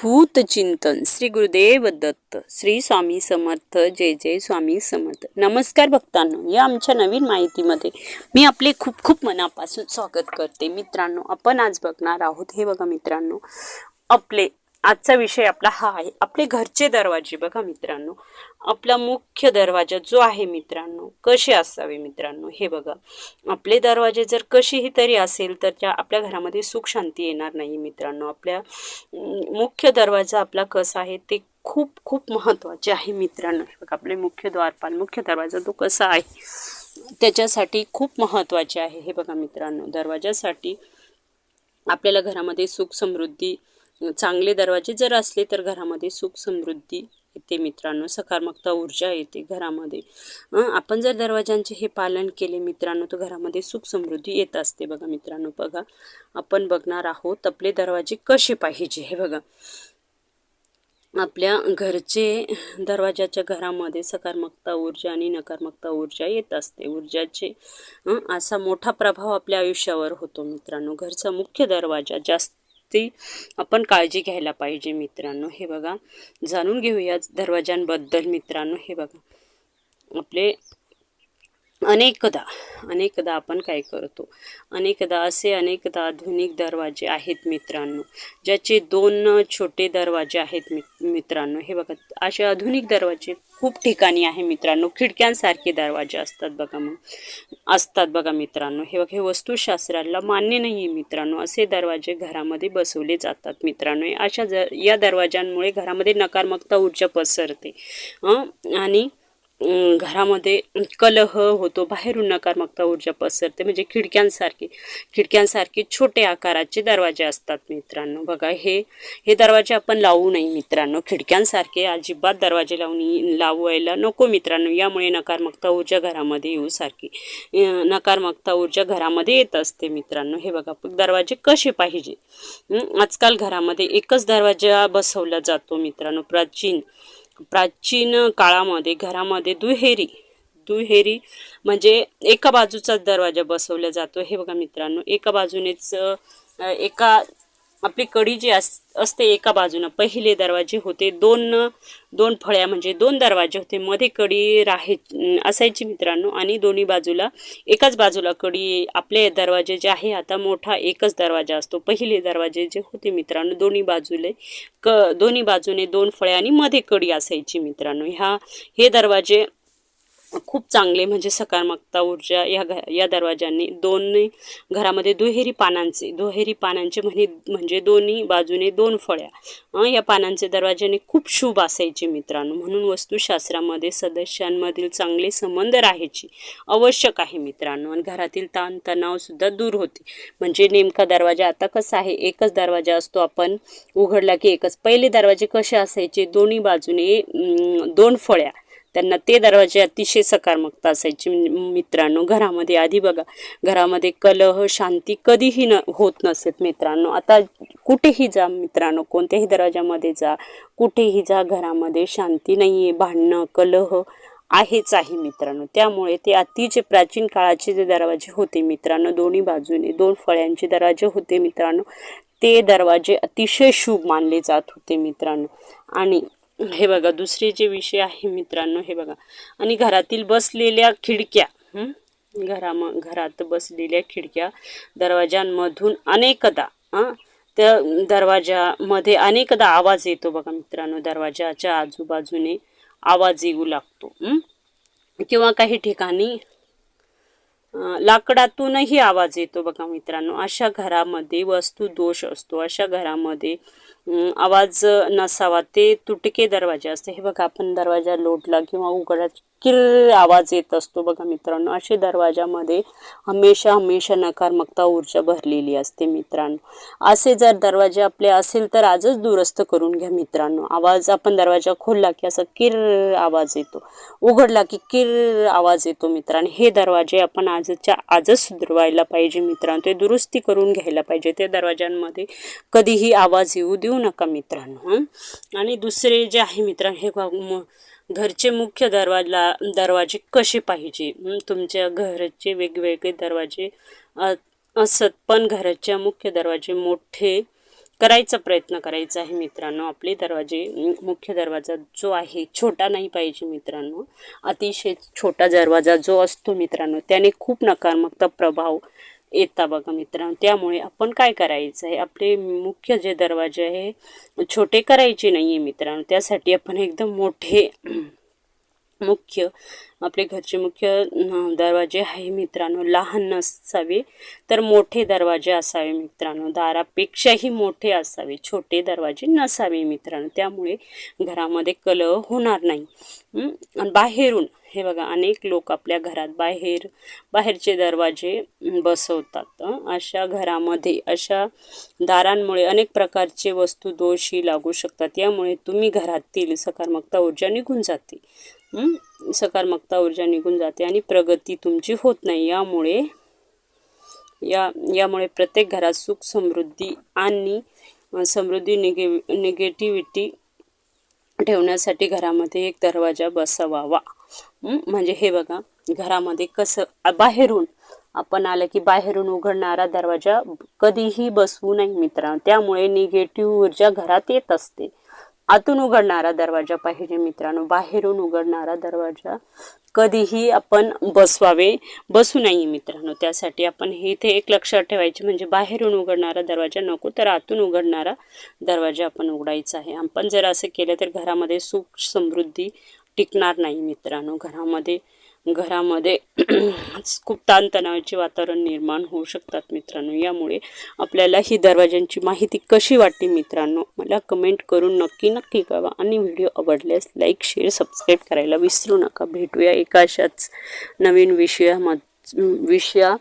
अद्भुत चिंतन. श्री गुरुदेव दत्त श्री स्वामी समर्थ जय जय स्वामी समर्थ. नमस्कार भक्तांनो या आमच्या नवीन माहितीमध्ये मी आपले खूप खूप मनापासून स्वागत करते. मित्रांनो आपण आज बघणार आहोत हे बघा मित्रांनो आपले आजचा विषय आपला हा आहे. आपले घरचे दरवाजे बघा मित्रांनो. आपला मुख्य दरवाजा जो आहे मित्रांनो कसे असावे मित्रांनो? हे बघा. आपले दरवाजे जर कशीही तरी असेल तर त्या आपल्या घरामध्ये सुख शांती येणार नाही मित्रांनो. आपल्या मुख्य दरवाजा आपला कसा आहे ते खूप खूप महत्त्वाचे आहे मित्रांनो. हे बघा आपले मुख्य द्वारपाल मुख्य दरवाजा तो कसा आहे त्याच्यासाठी खूप महत्त्वाचे आहे. हे बघा मित्रांनो दरवाजासाठी आपल्याला घरामध्ये सुख समृद्धी चांगले दरवाजे जर असले तर घरामध्ये सुख समृद्धी येते मित्रांनो. सकारात्मकता ऊर्जा येते घरामध्ये. आपण जर दरवाजांचे हे पालन केले मित्रांनो तर घरामध्ये सुख समृद्धी येत असते बघा मित्रांनो. बघा आपण बघणार आहोत आपले दरवाजे कसे पाहिजे हे बघा. आपल्या घरचे दरवाजाच्या घरामध्ये सकारात्मकता ऊर्जा आणि नकारात्मकता ऊर्जा येत असते. ऊर्जाचे असा मोठा प्रभाव आपल्या आयुष्यावर होतो मित्रांनो. घरचा मुख्य दरवाजा जास्त ती आपण काळजी घ्यायला पाहिजे मित्रांनो. हे बघा जाणून घेऊया दरवाजांबद्दल मित्रांनो. हे बघा आपले अनेकदा अनेकदा आपण काय करतो? अनेकदा असे अनेकदा आधुनिक दरवाजे आहेत मित्रांनो ज्याचे दोन छोटे दरवाजे आहेत मि मित्रांनो. हे बघा असे आधुनिक दरवाजे खूप ठिकाणी आहे मित्रांनो. खिडक्यांसारखे दरवाजे असतात बघा मग. असतात बघा मित्रांनो. हे बघा हे वस्तुशास्त्राला मान्य नाही आहे मित्रांनो. असे दरवाजे घरामध्ये बसवले जातात मित्रांनो. अशा ज या दरवाजांमुळे घरामध्ये नकारात्मकता ऊर्जा पसरते. आणि घरामध्ये कलह होतो बाहेरून नकारात्मकता ऊर्जा पसरते. म्हणजे खिडक्यांसारखे खिडक्यांसारखे छोटे आकाराचे दरवाजे असतात मित्रांनो. बघा हे हे दरवाजे आपण लावू नये मित्रांनो. खिडक्यांसारखे अजिबात दरवाजे लावून लावायला नको मित्रांनो. यामुळे नकारात्मकता ऊर्जा घरामध्ये येऊ सारखी नकारात्मकता ऊर्जा घरामध्ये येत असते मित्रांनो. हे बघा दरवाजे कसे पाहिजे? आजकाल घरामध्ये एकच दरवाजा बसवला जातो मित्रांनो. प्राचीन प्राचीन काळामध्ये घरामध्ये दुहेरी दुहेरी म्हणजे एका बाजूचाच दरवाजा बसवला जातो. हे बघा मित्रांनो एका बाजूनेच एका आपली कडी जी अस असते एका बाजूनं पहिले दरवाजे होते दोन दोन फळ्या म्हणजे दोन दरवाजे होते. मध्ये कडी राहाय असायची मित्रांनो. आणि दोन्ही बाजूला एकाच बाजूला कडी आपले दरवाजे जे आहे आता मोठा एकच दरवाजा असतो. पहिले दरवाजे जे होते मित्रांनो दोन्ही बाजूले क दोन्ही बाजूने दोन फळ्या आणि मध्ये कडी असायची मित्रांनो. ह्या हे दरवाजे खूप चांगले म्हणजे सकारात्मकता ऊर्जा या घ या दरवाजांनी दोन्ही घरामध्ये दुहेरी पानांचे दुहेरी पानांचे म्हणे म्हणजे दोन्ही बाजूने दोन फळ्या या पानांचे दरवाजाने खूप शुभ असायचे मित्रांनो. म्हणून वस्तुशास्त्रामध्ये सदस्यांमधील चांगले संबंध राहायची आवश्यक आहे मित्रांनो. आणि घरातील ताणतणावसुद्धा दूर होते. म्हणजे नेमका दरवाजा आता कसा आहे? एकच दरवाजा असतो आपण उघडला की एकच. पहिले दरवाजे कसे असायचे? दोन्ही बाजूने दोन फळ्या. त्यांना ते दरवाजे अतिशय सकारात्मकता असायची. मित्रांनो घरामध्ये आधी बघा घरामध्ये कलह शांती कधीही न होत नसत मित्रांनो. आता कुठेही जा मित्रांनो कोणत्याही दरवाजामध्ये जा कुठेही जा घरामध्ये शांती नाही आहे भांडणं कलह आहेच आहे मित्रांनो. त्यामुळे ते अतिशय प्राचीन काळाचे जे दरवाजे होते मित्रांनो दोन्ही बाजूने दोन फळ्यांचे दरवाजे होते मित्रांनो ते दरवाजे अतिशय शुभ मानले जात होते मित्रांनो. आणि हे बघा दुसरे जे विषय आहे मित्रांनो हे बघा. आणि घरातील बसलेल्या खिडक्या घराम घरात बसलेल्या खिडक्या दरवाजांमधून अनेकदा त्या दरवाजामध्ये अनेकदा आवाज येतो बघा मित्रांनो. दरवाजाच्या आजूबाजूने आवाज येऊ लागतो किंवा काही ठिकाणी लाकडातूनही आवाज येतो बघा मित्रांनो. अशा घरामध्ये वस्तू दोष असतो. अशा घरामध्ये आवाज नसावा. ते तुटके दरवाजे असते. हे बघा आपण दरवाजा लोटला किंवा उघडला किर आवाज येत असतो बघा मित्रांनो. असे दरवाजामध्ये हमेशा हमेशा नकारात्मकता ऊर्जा भरलेली असते मित्रांनो. असे जर दरवाजे आपले असेल तर आजच दुरुस्त करून घ्या मित्रांनो. आवाज आपण दरवाजा खोलला की असं किर आवाज येतो. उघडला की किर आवाज येतो मित्रांनो. हे दरवाजे आपण आज आजच्या आजच सुधरवायला पाहिजे मित्रांनो. ते दुरुस्ती करून घ्यायला पाहिजे त्या दरवाजांमध्ये कधीही आवाज येऊ देऊ नका मित्रांनो आणि दुसरे जे आहे मित्रांनो हे घरचे मुख्य दरवाजा दरवाजे कसे पाहिजे? तुमच्या घरचे वेगवेगळे दरवाजे असत पण घराच्या मुख्य दरवाजे मोठे करायचा प्रयत्न करायचा आहे मित्रांनो. आपले दरवाजे मुख्य दरवाजा जो आहे छोटा नाही पाहिजे मित्रांनो. अतिशय छोटा दरवाजा जो असतो मित्रांनो त्याने खूप नकारात्मक प्रभाव येता बघा मित्रांनो. त्यामुळे आपण काय करायचं आहे? आपले मुख्य जे दरवाजे आहे छोटे करायचे नाही आहे मित्रांनो. त्यासाठी आपण एकदम मोठे मुख्य आपले घरचे मुख्य दरवाजे आहे मित्रांनो. लहान नसावे तर मोठे दरवाजे असावे मित्रांनो. दारापेक्षाही मोठे असावे छोटे दरवाजे नसावे मित्रांनो. त्यामुळे घरामध्ये कलह होणार नाही. आणि बाहेरून हे बघा अनेक लोक आपल्या घरात बाहेर बाहेरचे दरवाजे बसवतात. अशा घरामध्ये अशा दारांमुळे अनेक प्रकारचे वस्तू दोषी लागू शकतात. यामुळे तुम्ही घरातील सकारात्मकता ऊर्जा निघून जाते. सकारात्मकता ऊर्जा निघून जाते आणि प्रगती तुमची होत नाही. यामुळे या यामुळे प्रत्येक घरात सुख समृद्धी आणि समृद्धी निगे निगेटिव्हिटी ठेवण्यासाठी घरामध्ये एक दरवाजा बसवावा. म्हणजे हे बघा घरामध्ये कसं बाहेरून आपण आलं की बाहेरून उघडणारा दरवाजा कधीही बसवू नाही मित्रांनो. त्यामुळे निगेटिव्ह ऊर्जा घरात येत असते. आतून उघडणारा दरवाजा पाहिजे मित्रांनो. बाहेरून उघडणारा दरवाजा कधीही आपण बसवावे बसू नाही मित्रांनो. त्यासाठी आपण हे इथे एक लक्षात ठेवायचे म्हणजे बाहेरून उघडणारा दरवाजा नको तर आतून उघडणारा दरवाजा आपण उघडायचा आहे. आपण जर असं केलं तर घरामध्ये सुख समृद्धी टिकणार नाही मित्रांनो. घरामध्ये घरामध्ये खूप ताणतणावाचे वातावरण निर्माण होऊ शकतात मित्रांनो. यामुळे आपल्याला ही दरवाजांची माहिती कशी वाटली मित्रांनो? मला कमेंट करून नक्की नक्की कळवा. आणि व्हिडिओ आवडल्यास लाईक शेअर सबस्क्राईब करायला विसरू नका. भेटूया एका अशाच नवीन विषयाम विषया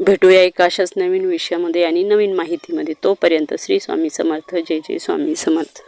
भेटूया एका अशाच नवीन विषयामध्ये आणि नवीन माहितीमध्ये. तोपर्यंत श्री स्वामी समर्थ. जय जय स्वामी समर्थ.